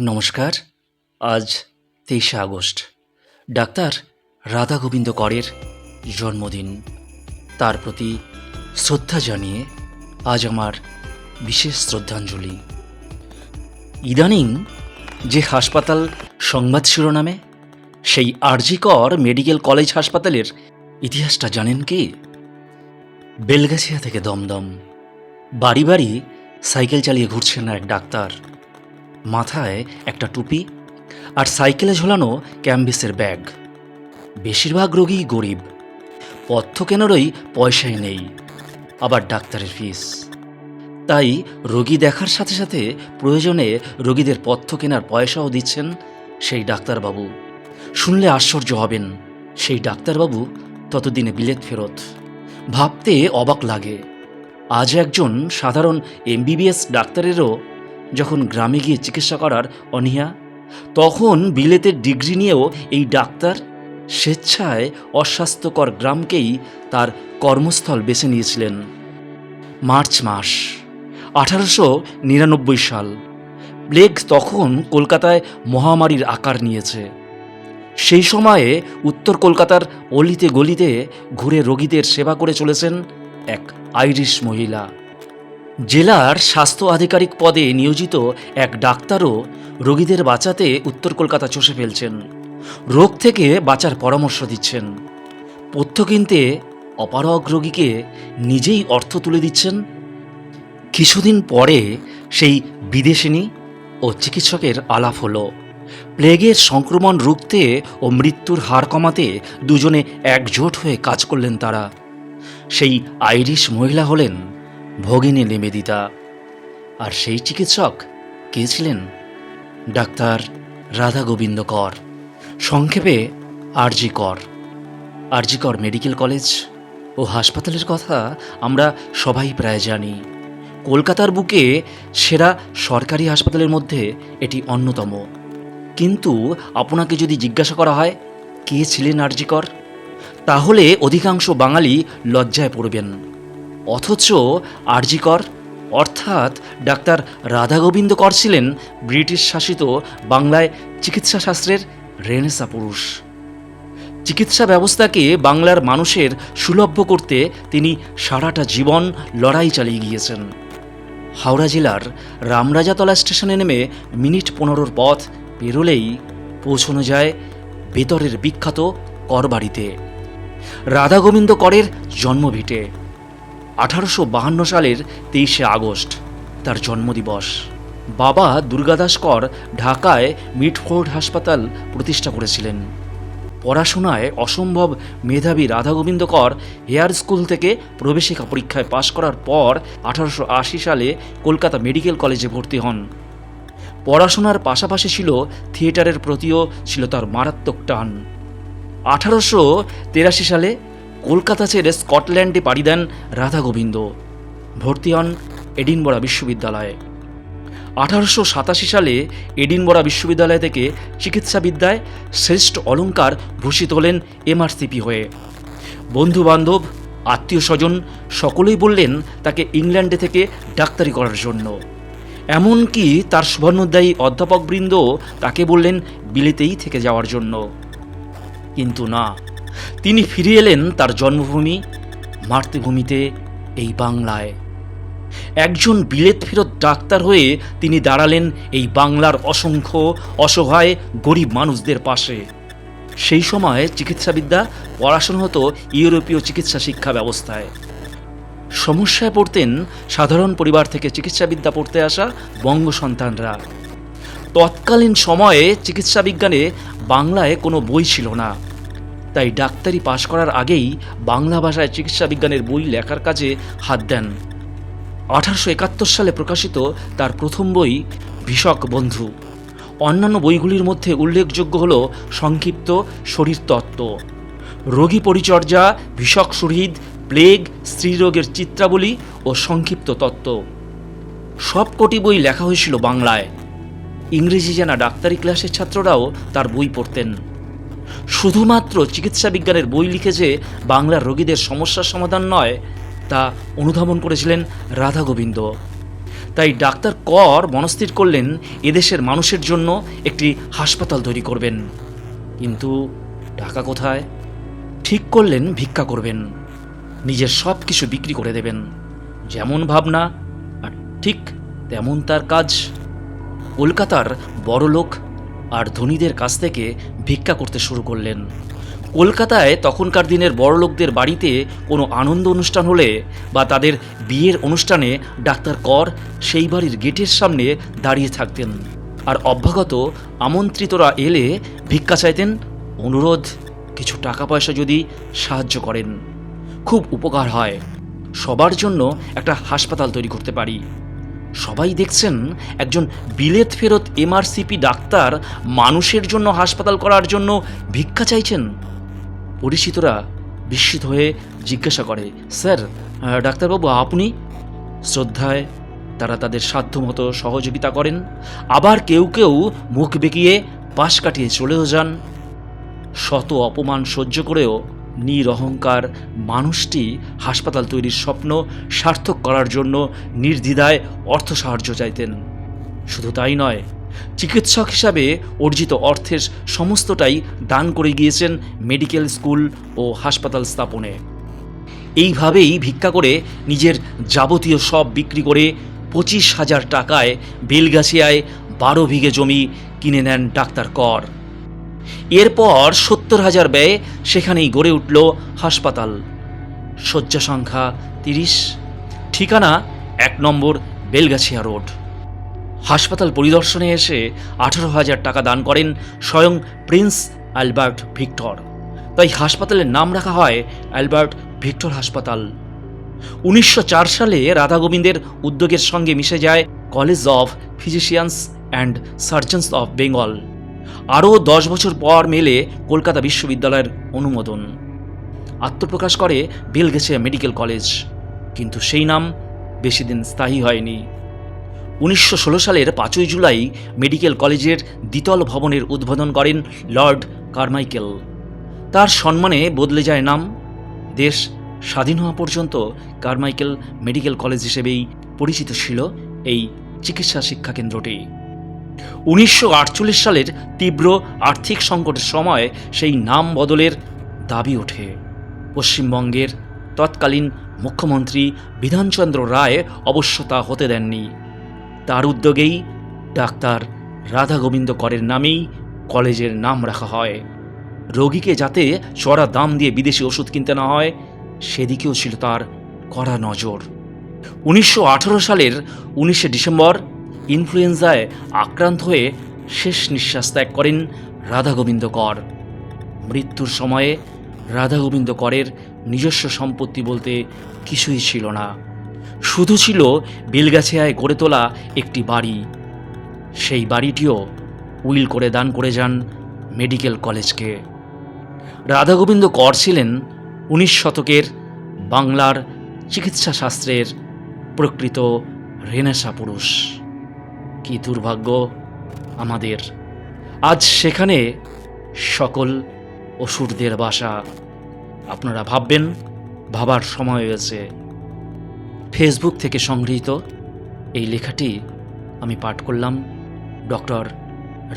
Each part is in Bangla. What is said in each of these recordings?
নমস্কার। আজ তেইশে আগস্ট। ডাক্তার রাধা গোবিন্দ করের জন্মদিন। তার প্রতি শ্রদ্ধা জানিয়ে আজ আমার বিশেষ শ্রদ্ধাঞ্জলি। ইদানিং যে হাসপাতাল সংবাদ শিরোনামে, সেই আরজিকর মেডিকেল কলেজ হাসপাতালের ইতিহাসটা জানেন কি? বেলগাছিয়া থেকে দমদম। বাড়ি বাড়ি সাইকেল চালিয়ে ঘুরছেন এক ডাক্তার। মাথায় একটা টুপি আর সাইকেলে ঝোলানো ক্যাম্বিসের ব্যাগ। বেশিরভাগ রোগী গরিব। পথ্য কেনারই পয়সাই নেই, আবার ডাক্তারের ফিস। তাই রোগী দেখার সাথে সাথে প্রয়োজনে রোগীদের পথ্য কেনার পয়সাও দিচ্ছেন সেই ডাক্তারবাবু। শুনলে আশ্চর্য হবেন, সেই ডাক্তারবাবু ততদিনে বিলেত ফেরত। ভাবতে অবাক লাগে। আজ একজন সাধারণ এমবিবিএস ডাক্তারেরও যখন গ্রামে গিয়ে চিকিৎসা করার অনীহা, তখন বিলেতের ডিগ্রি নিয়েও এই ডাক্তার স্বেচ্ছায় অস্বাস্থ্যকর গ্রামকেই তার কর্মস্থল বেছে নিয়েছিলেন। মার্চ মাস, আঠারোশো নিরানব্বই সাল প্লেগ তখন কলকাতায় মহামারীর আকার নিয়েছে। সেই সময়ে উত্তর কলকাতার অলিতে গলিতে ঘুরে রোগীদের সেবা করে চলেছেন এক আইরিশ মহিলা। জেলার স্বাস্থ্য আধিকারিক পদে নিয়োজিত এক ডাক্তারও রোগীদের বাঁচাতে উত্তর কলকাতা চষে ফেলছেন। রোগ থেকে বাঁচার পরামর্শ দিচ্ছেন। পথ্য কিনতে অপারগ রোগীকে নিজেই অর্থ তুলে দিচ্ছেন। কিছুদিন পরে সেই বিদেশিনী ও চিকিৎসকের আলাপ হলো। প্লেগের সংক্রমণ রুখতে ও মৃত্যুর হার কমাতে দুজনে একজোট হয়ে কাজ করলেন তারা। সেই আইরিশ মহিলা হলেন ভগিনী নিবেদিতা। আর সেই চিকিৎসক কে ছিলেন? ডাক্তার রাধা গোবিন্দ কর সংক্ষেপে আরজি কর আরজি কর মেডিকেল কলেজ ও হাসপাতালের কথা আমরা সবাই প্রায় জানি। কলকাতার বুকে সেরা সরকারি হাসপাতালের মধ্যে এটি অন্যতম। কিন্তু আপনাকে যদি জিজ্ঞাসা করা হয়, কে ছিলেন আরজিকর? তাহলে অধিকাংশ বাঙালি লজ্জায় পড়বেন। অথচ আরজিকর, অর্থাৎ ডাক্তার রাধাগোবিন্দ কর ছিলেন ব্রিটিশ শাসিত বাংলায় চিকিৎসা শাস্ত্রের রেনেসা পুরুষ। চিকিৎসা ব্যবস্থাকে বাংলার মানুষের সুলভ্য করতে তিনি সারাটা জীবন লড়াই চালিয়ে গিয়েছেন। হাওড়া জেলার রামরাজাতলা স্টেশনে নেমে মিনিট পনেরোর পথ পেরোলেই পৌঁছানো যায় বেতরের বিখ্যাত করবাড়িতে। রাধা গোবিন্দ করের জন্মভিটে। আঠারোশো বাহান্ন সালের তেইশে আগস্ট, তার জন্মদিবস। বাবা দুর্গাদাস কর ঢাকায় মিটফোর্ড হাসপাতাল প্রতিষ্ঠা করেছিলেন। পড়াশোনায় অসম্ভব মেধাবী রাধা গোবিন্দ কর হেয়ার স্কুল থেকে প্রবেশিকা পরীক্ষায় পাশ করার পর আঠারোশো আশি সালে কলকাতা মেডিকেল কলেজে ভর্তি হন। পড়াশোনার পাশাপাশি ছিল থিয়েটারের প্রতিও ছিল তার মারাত্মক টান। আঠারোশো সালে কলকাতা ছেড়ে স্কটল্যান্ডে পাড়ি দেন রাধা গোবিন্দ। ভর্তি হন এডিনবরা বিশ্ববিদ্যালয়ে। আঠারোশো সাতাশি সালে এডিনবরা বিশ্ববিদ্যালয় থেকে চিকিৎসাবিদ্যায় শ্রেষ্ঠ অলঙ্কার ভূষিত হলেন এমআরসিপি হয়ে। বন্ধু বান্ধব আত্মীয় স্বজন সকলেই বললেন তাকে ইংল্যান্ডে থেকে ডাক্তারি করার জন্য। এমনকি তার সুবর্ণোদ্যায়ী অধ্যাপকবৃন্দ তাকে বললেন বিলেতেই থেকে যাওয়ার জন্য। কিন্তু না তিনি ফিরে এলেন তার জন্মভূমি, মাতৃভূমিতে এই বাংলায়। একজন বিলেত ফেরত ডাক্তার হয়ে তিনি দাঁড়ালেন এই বাংলার অসংখ্য অসহায় গরিব মানুষদের পাশে। সেই সময় চিকিৎসাবিদ্যা, পড়াশোনা হতো ইউরোপীয় চিকিৎসা শিক্ষা ব্যবস্থায়। সমস্যায় পড়তেন সাধারণ পরিবার থেকে চিকিৎসাবিদ্যা পড়তে আসা বঙ্গ সন্তানরা। তৎকালীন সময়ে চিকিৎসা বিজ্ঞানে বাংলায় কোনো বই ছিল না। তাই ডাক্তারি পাশ করার আগেই বাংলা ভাষায় চিকিৎসা বিজ্ঞানের বই লেখার কাজে হাত দেন। আঠারোশো একাত্তর সালে প্রকাশিত তার প্রথম বই ভিষক বন্ধু। অন্যান্য বইগুলির মধ্যে উল্লেখযোগ্য হল সংক্ষিপ্ত শরীরতত্ত্ব রোগী পরিচর্যা, ভিষক শহীদ প্লেগ, স্ত্রীরোগের চিত্রাবলী ও সংক্ষিপ্ত তত্ত্ব। সবকটি বই লেখা হয়েছিল বাংলায়। ইংরেজি জানা ডাক্তারি ক্লাসের ছাত্ররাও তার বই পড়তেন। শুধুমাত্র চিকিৎসা বিজ্ঞানের বই লিখে যে বাংলার রোগীদের সমস্যার সমাধান নয়, তা অনুধাবন করেছিলেন রাধা গোবিন্দ। তাই ডাক্তার কর মনস্থির করলেন এদেশের মানুষের জন্য একটি হাসপাতাল তৈরি করবেন। কিন্তু টাকা কোথায়? ঠিক করলেন, ভিক্ষা করবেন। নিজের সব কিছু বিক্রি করে দেবেন। যেমন ভাবনা, আর ঠিক তেমন তার কাজ। কলকাতার বড়লোক আর ধনীদের কাছ থেকে ভিক্ষা করতে শুরু করলেন। কলকাতায় তখনকার দিনের বড়লোকদের বাড়িতে কোনো আনন্দ অনুষ্ঠান হলে বা তাদের বিয়ের অনুষ্ঠানে ডাক্তার কর সেই বাড়ির গেটের সামনে দাঁড়িয়ে থাকতেন। আর অভ্যাগত, আমন্ত্রিতরা এলে ভিক্ষা চাইতেন, অনুরোধ, কিছু টাকা পয়সা যদি সাহায্য করেন। খুব উপকার হয়। সবার জন্য একটা হাসপাতাল তৈরি করতে পারি। সবাই দেখছেন একজন বিলেত ফেরত এমআরসিপি ডাক্তার মানুষের জন্য হাসপাতাল করার জন্য ভিক্ষা চাইছেন। পরিচিতরা বিস্মিত হয়ে জিজ্ঞাসা করে, স্যার ডাক্তারবাবু, আপনি? শ্রদ্ধায় তারা তাদের সাধ্যমতো সহযোগিতা করেন। আবার কেউ কেউ মুখ বেঁকিয়ে পাশ কাটিয়ে চলেও যান। শত অপমান সহ্য করেও নিরহংকার মানুষটি হাসপাতাল তৈরির স্বপ্ন সার্থক করার জন্য নির্দ্বিধায় অর্থ সাহায্য চাইতেন। শুধু তাই নয়, চিকিৎসক হিসাবে অর্জিত অর্থের সমস্তটাই দান করে গিয়েছেন মেডিকেল স্কুল ও হাসপাতাল স্থাপনে। এইভাবেই ভিক্ষা করে নিজের যাবতীয় সব বিক্রি করে পঁচিশ হাজার টাকায় বেলগাছিয়ায় বারো বিঘে জমি কিনে নেন ডাক্তার কর। এরপর সত্তর হাজার ব্যয়ে সেখানেই গড়ে উঠল হাসপাতাল। শয্যা সংখ্যা তিরিশ। ঠিকানা এক নম্বর বেলগাছিয়া রোড। হাসপাতাল পরিদর্শনে এসে আঠারো হাজার টাকা দান করেন স্বয়ং প্রিন্স অ্যালবার্ট ভিক্টর। তাই হাসপাতালের নাম রাখা হয় অ্যালবার্ট ভিক্টর হাসপাতাল। উনিশশো চার সালে রাধা গোবিন্দের উদ্যোগের সঙ্গে মিশে যায় College of Physicians and Surgeons of Bengal. আরও দশ বছর পর মেলে কলকাতা বিশ্ববিদ্যালয়ের অনুমোদন। আত্মপ্রকাশ করে বেলগেছিয়া মেডিকেল কলেজ, কিন্তু সেই নাম বেশি দিন স্থায়ী হয়নি। উনিশশো ষোলো সালের পাঁচই জুলাই মেডিকেল কলেজের দ্বিতল ভবনের উদ্বোধন করেন লর্ড কারমাইকেল। তার সম্মানে বদলে যায় নাম। দেশ স্বাধীন হওয়া পর্যন্ত কারমাইকেল মেডিকেল কলেজ হিসেবেই পরিচিত ছিল এই চিকিৎসা শিক্ষা কেন্দ্রটি। উনিশশো আটচল্লিশ সালের তীব্র আর্থিক সংকটের সময় সেই নাম বদলের দাবি ওঠে। পশ্চিমবঙ্গের তৎকালীন মুখ্যমন্ত্রী বিধানচন্দ্র রায় অবশ্য তা হতে দেননি। তার উদ্যোগেই ডাক্তার রাধা গোবিন্দ করের নামেই কলেজের নাম রাখা হয়। রোগীকে যাতে চড়া দাম দিয়ে বিদেশি ওষুধ কিনতে না হয়, সেদিকেও ছিল তার কড়া নজর। উনিশশো আঠেরো সালের উনিশে ডিসেম্বর ইনফ্লুয়েঞ্জায় আক্রান্ত হয়ে শেষ নিঃশ্বাস ত্যাগ করেন রাধা গোবিন্দ কর মৃত্যুর সময়ে রাধা গোবিন্দ করের নিজস্ব সম্পত্তি বলতে কিছুই ছিল না। শুধু ছিল বেলগাছিয়ায় গড়ে তোলা একটি বাড়ি। সেই বাড়িটিও উইল করে দান করে যান মেডিকেল কলেজকে। রাধা গোবিন্দ কর ছিলেন উনিশ শতকের বাংলার চিকিৎসা শাস্ত্রের প্রকৃত রেনেসা পুরুষ। কি দুর্ভাগ্য আমাদের। আজ সেখানে সকল অসুরদের বাসা। আপনারা ভাববেন, ভাবার সময় হয়েছে। ফেসবুক থেকে সংগৃহীত এই লেখাটি আমি পাঠ করলাম ডক্টর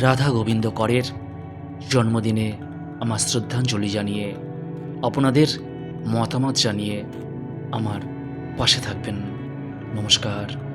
রাধা গোবিন্দ করের জন্মদিনে আমার শ্রদ্ধাঞ্জলি জানিয়ে। আপনাদের মতামত জানিয়ে আমার পাশে থাকবেন। নমস্কার।